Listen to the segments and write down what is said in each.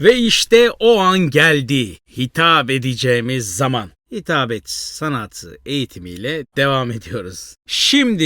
Ve işte o an geldi. Hitap edeceğimiz zaman. Hitabet sanatı eğitimiyle devam ediyoruz. Şimdi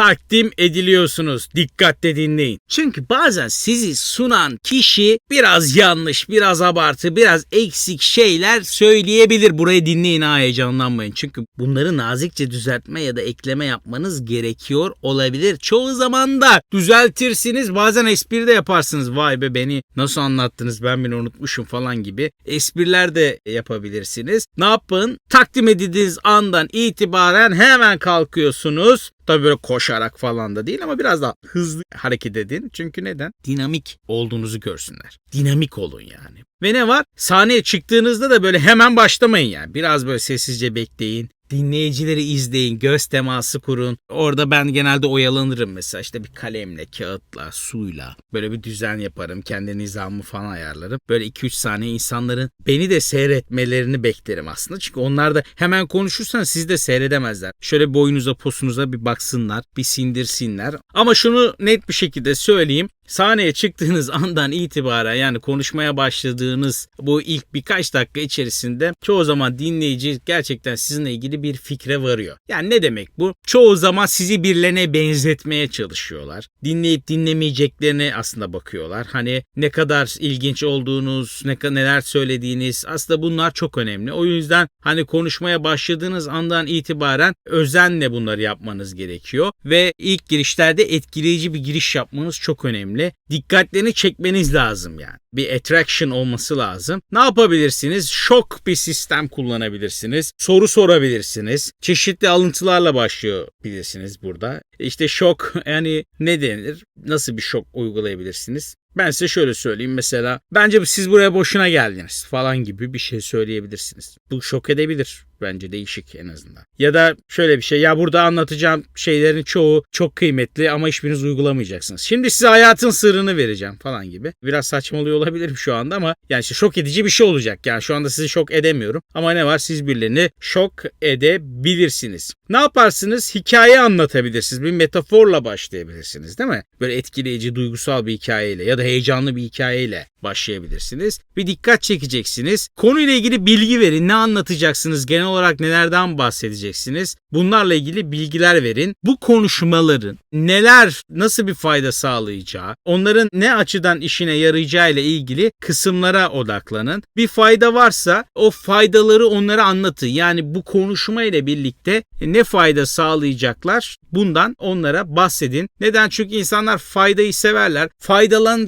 takdim ediliyorsunuz. Dikkatle dinleyin. Çünkü bazen sizi sunan kişi biraz yanlış, biraz abartı, biraz eksik şeyler söyleyebilir. Burayı dinleyin ha heyecanlanmayın. Çünkü bunları nazikçe düzeltme ya da ekleme yapmanız gerekiyor olabilir. Çoğu zaman da düzeltirsiniz. Bazen espri de yaparsınız. Vay be beni nasıl anlattınız ben beni unutmuşum falan gibi. Espriler de yapabilirsiniz. Ne yapın? Takdim edildiğiniz andan itibaren hemen kalkıyorsunuz. Tabii böyle koşarak falan da değil ama biraz daha hızlı hareket edin. Çünkü neden? Dinamik olduğunuzu görsünler. Dinamik olun yani. Ve ne var? Sahneye çıktığınızda da böyle hemen başlamayın yani. Biraz böyle sessizce bekleyin. Dinleyicileri izleyin, göz teması kurun. Orada ben genelde oyalanırım mesela işte bir kalemle, kağıtla, suyla böyle bir düzen yaparım. Kendi nizamımı falan ayarlarım. Böyle 2-3 saniye insanların beni de seyretmelerini beklerim aslında. Çünkü onlar da hemen konuşursan siz de seyredemezler. Şöyle boyunuza posunuza bir baksınlar, bir sindirsinler. Ama şunu net bir şekilde söyleyeyim. Sahneye çıktığınız andan itibaren yani konuşmaya başladığınız bu ilk birkaç dakika içerisinde çoğu zaman dinleyici gerçekten sizinle ilgili bir fikre varıyor. Yani ne demek bu? Çoğu zaman sizi birilerine benzetmeye çalışıyorlar. Dinleyip dinlemeyeceklerine aslında bakıyorlar. Hani ne kadar ilginç olduğunuz, ne neler söylediğiniz aslında bunlar çok önemli. O yüzden hani konuşmaya başladığınız andan itibaren özenle bunları yapmanız gerekiyor ve ilk girişlerde etkileyici bir giriş yapmanız çok önemli önemli. Dikkatlerini çekmeniz lazım yani. Bir attraction olması lazım. Ne yapabilirsiniz? Şok bir sistem kullanabilirsiniz. Soru sorabilirsiniz. Çeşitli alıntılarla başlıyor bilirsiniz burada. İşte şok yani ne denir? Nasıl bir şok uygulayabilirsiniz? Ben size şöyle söyleyeyim mesela. Bence siz buraya boşuna geldiniz falan gibi bir şey söyleyebilirsiniz. Bu şok edebilir. Bence değişik en azından. Ya da şöyle bir şey. Ya burada anlatacağım şeylerin çoğu çok kıymetli ama hiçbiriniz uygulamayacaksınız. Şimdi size hayatın sırrını vereceğim falan gibi. Biraz saçmalıyor olabilirim şu anda ama yani işte şok edici bir şey olacak. Yani şu anda sizi şok edemiyorum. Ama ne var siz birilerini şok edebilirsiniz. Ne yaparsınız? Hikaye anlatabilirsiniz. Bir metaforla başlayabilirsiniz değil mi? Böyle etkileyici, duygusal bir hikayeyle ya da heyecanlı bir hikayeyle başlayabilirsiniz. Bir dikkat çekeceksiniz. Konuyla ilgili bilgi verin. Ne anlatacaksınız? Genel olarak nelerden bahsedeceksiniz? Bunlarla ilgili bilgiler verin. Bu konuşmaların neler, nasıl bir fayda sağlayacağı, onların ne açıdan işine yarayacağı ile ilgili kısımlara odaklanın. Bir fayda varsa o faydaları onlara anlatın. Yani bu konuşma ile birlikte ne fayda sağlayacaklar? Bundan onlara bahsedin. Neden? Çünkü insanlar faydayı severler.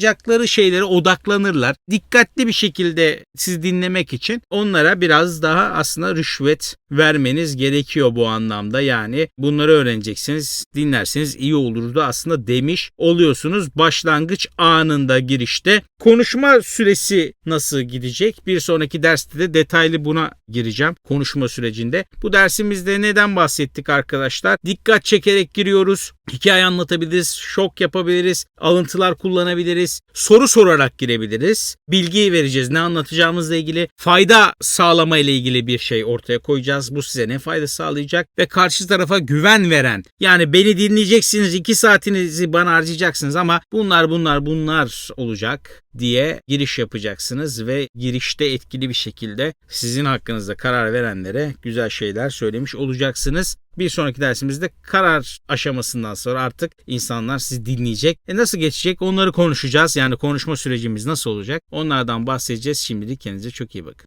Faydalanacakları şeylere odaklanırlar. Dikkatli bir şekilde sizi dinlemek için onlara biraz daha aslında rüşvet vermeniz gerekiyor bu anlamda. Yani bunları öğreneceksiniz, dinlerseniz iyi olurdu aslında demiş oluyorsunuz başlangıç anında girişte. Konuşma süresi nasıl gidecek? Bir sonraki derste de detaylı buna gireceğim konuşma sürecinde. Bu dersimizde neden bahsettik arkadaşlar? Dikkat çekerek giriyoruz. Hikaye anlatabiliriz, şok yapabiliriz, alıntılar kullanabiliriz, soru sorarak girebiliriz. Bilgi vereceğiz ne anlatacağımızla ilgili, fayda sağlama ile ilgili bir şey ortaya koyacağız. Bu size ne fayda sağlayacak ve karşı tarafa güven veren. Yani beni dinleyeceksiniz, iki saatinizi bana harcayacaksınız ama bunlar bunlar bunlar olacak diye giriş yapacaksınız ve girişte etkili bir şekilde sizin hakkınızda karar verenlere güzel şeyler söylemiş olacaksınız. Bir sonraki dersimizde karar aşamasından sonra artık insanlar sizi dinleyecek. E nasıl geçecek onları konuşacağız. Yani konuşma sürecimiz nasıl olacak onlardan bahsedeceğiz. Şimdilik kendinize çok iyi bakın.